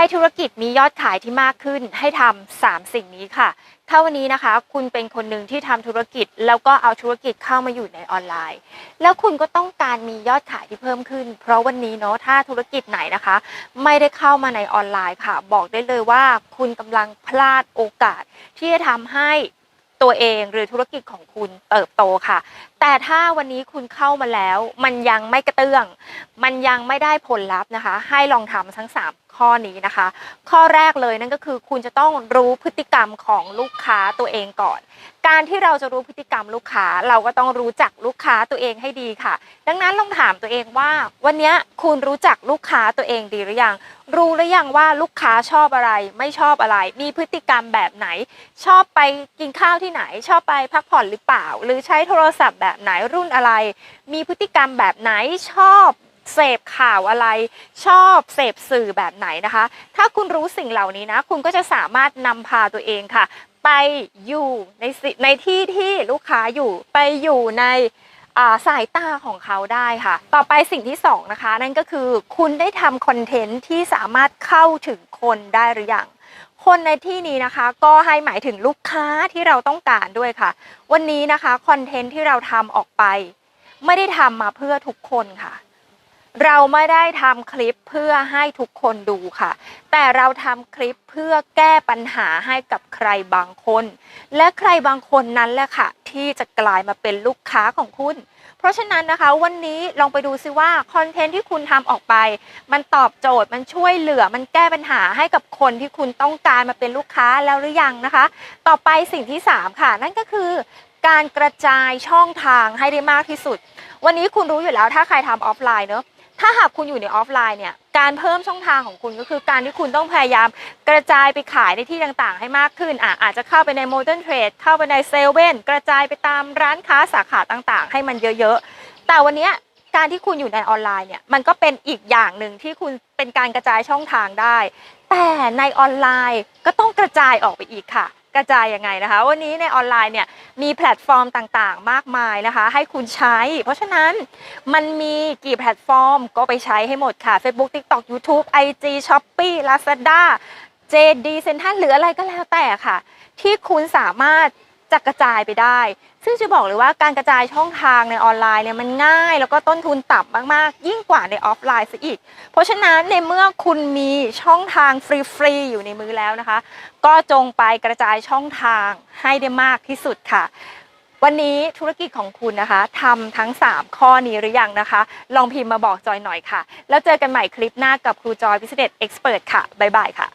ให้ธุรกิจมียอดขายที่มากขึ้น ให้ทำสามสิ่งนี้ค่ะ ถ้าวันนี้นะคะ คุณเป็นคนหนึ่งที่ทำธุรกิจ แล้วก็เอาธุรกิจเข้ามาอยู่ในออนไลน์ แล้วคุณก็ต้องการมียอดขายที่เพิ่มขึ้น เพราะวันนี้เนาะถ้าธุรกิจไหนนะคะ ไม่ได้เข้ามาในออนไลน์ค่ะ บอกได้เลยว่า คุณกำลังพลาดโอกาสที่จะทำให้ตัวเองหรือธุรกิจของคุณเติบโตค่ะแต่ถ้าวันนี้คุณเข้ามาแล้ว มันยังไม่กระเตื้อง มันยังไม่ได้ผลลัพธ์นะคะ ให้ลองทำทั้ง 3 ข้อนี้นะคะ ข้อแรกเลยนั่นก็คือคุณจะต้องรู้พฤติกรรมของลูกค้าตัวเองก่อน การที่เราจะรู้พฤติกรรมลูกค้าเราก็ต้องรู้จักลูกค้าตัวเองให้ดีค่ะ ดังนั้นลองถามตัวเองว่า วันนี้คุณรู้จักลูกค้าตัวเองดีหรือยัง รู้หรือยังว่าลูกค้าชอบอะไร ไม่ชอบอะไร มีพฤติกรรมแบบไหน ชอบไปกินข้าวที่ไหน ชอบไปพักผ่อนหรือเปล่า หรือใช้โทรศัพท์แบบแบบไหนรุ่นอะไร มีพฤติกรรมแบบไหนชอบเสพข่าวอะไร ชอบเสพสื่อแบบไหนนะคะ ถ้าคุณรู้สิ่งเหล่านี้นะ คุณก็จะสามารถนำพาตัวเองค่ะ ไปอยู่ในสิในที่ที่ลูกค้าอยู่ไปอยู่ในาสายตาของเขาได้ค่ะ ต่อไปสิ่งที่สองนะคะ นั่นก็คือคุณได้ทำคอนเทนต์ที่สามารถเข้าถึงคนได้หรือยัง คนในที่นี้นะคะ ก็ให้หมายถึงลูกค้าที่เราต้องการด้วยค่ะ วันนี้นะคะคอนเทนต์ที่เราทำออกไป ไม่ได้ทำมาเพื่อทุกคนค่ะ เราไม่ได้ทำคลิปเพื่อให้ทุกคนดูค่ะ แต่เราทำคลิปเพื่อแก้ปัญหาให้กับใครบางคน และใครบางคนนั้นแหละค่ะ ที่จะกลายมาเป็นลูกค้าของคุณ เพราะฉะนั้นนะคะวันนี้ลองไปดูซิว่าคอนเทนต์ที่คุณทำออกไป มันตอบโจทย์มันช่วยเหลือมันแก้ปัญหาให้กับคนที่คุณต้องการมาเป็นลูกค้าแล้วหรือยังนะคะ ต่อไปสิ่งที่ 3 ค่ะ นั่นก็คือการกระจายช่องทางให้ได้มากที่สุด วันนี้คุณรู้อยู่แล้วถ้าใครทำออฟไลน์เนอะ ถ้าหากคุณอยู่ในออฟไลน์เนี่ยการเพิ่มช่องทางของคุณก็คือการที่คุณต้องพยายามกระจายไปขายในที่ต่างๆ ให้มากขึ้นอะอาจจะเข้าไปในโมเดิร์นเทรดเข้าไปในเซเว่นกระจายไปตามร้านค้าสาขาต่างๆ ให้มันเยอะๆ แต่วันนี้การที่คุณอยู่ในออนไลน์เนี่ยมันก็เป็นอีกอย่างหนึ่งที่คุณเป็นการกระจายช่องทางได้ แต่ในออนไลน์ก็ต้องกระจายออกไปอีกค่ะ กระจายยังไงนะคะ วันนี้ในออนไลน์เนี่ย มีแพลตฟอร์มต่างๆ มากมายนะคะ ให้คุณใช้ เพราะฉะนั้นมันมีกี่แพลตฟอร์มก็ไปใช้ให้หมดค่ะ Facebook TikTok YouTube IG Shopee Lazada JD Central หรืออะไรก็แล้วแต่ค่ะ ที่คุณสามารถ จะกระจายไปได้ ซึ่งจะบอกเลยว่าการกระจายช่องทางในออนไลน์เนี่ยมันง่าย แล้วก็ต้นทุนต่ำมากๆ ยิ่งกว่าในออฟไลน์ซะอีก เพราะฉะนั้นในเมื่อคุณมีช่องทางฟรีๆอยู่ในมือแล้วนะคะ ก็จงไปกระจายช่องทางให้ได้มากที่สุดค่ะ วันนี้ธุรกิจของคุณนะคะทำทั้ง 3 ข้อนี้หรือยังนะคะ ลองพิมพ์มาบอกจอยหน่อยค่ะ แล้วเจอกันใหม่คลิปหน้ากับครูจอยพิเศษเอ็กซ์เพรสค่ะบ๊ายบายค่ะ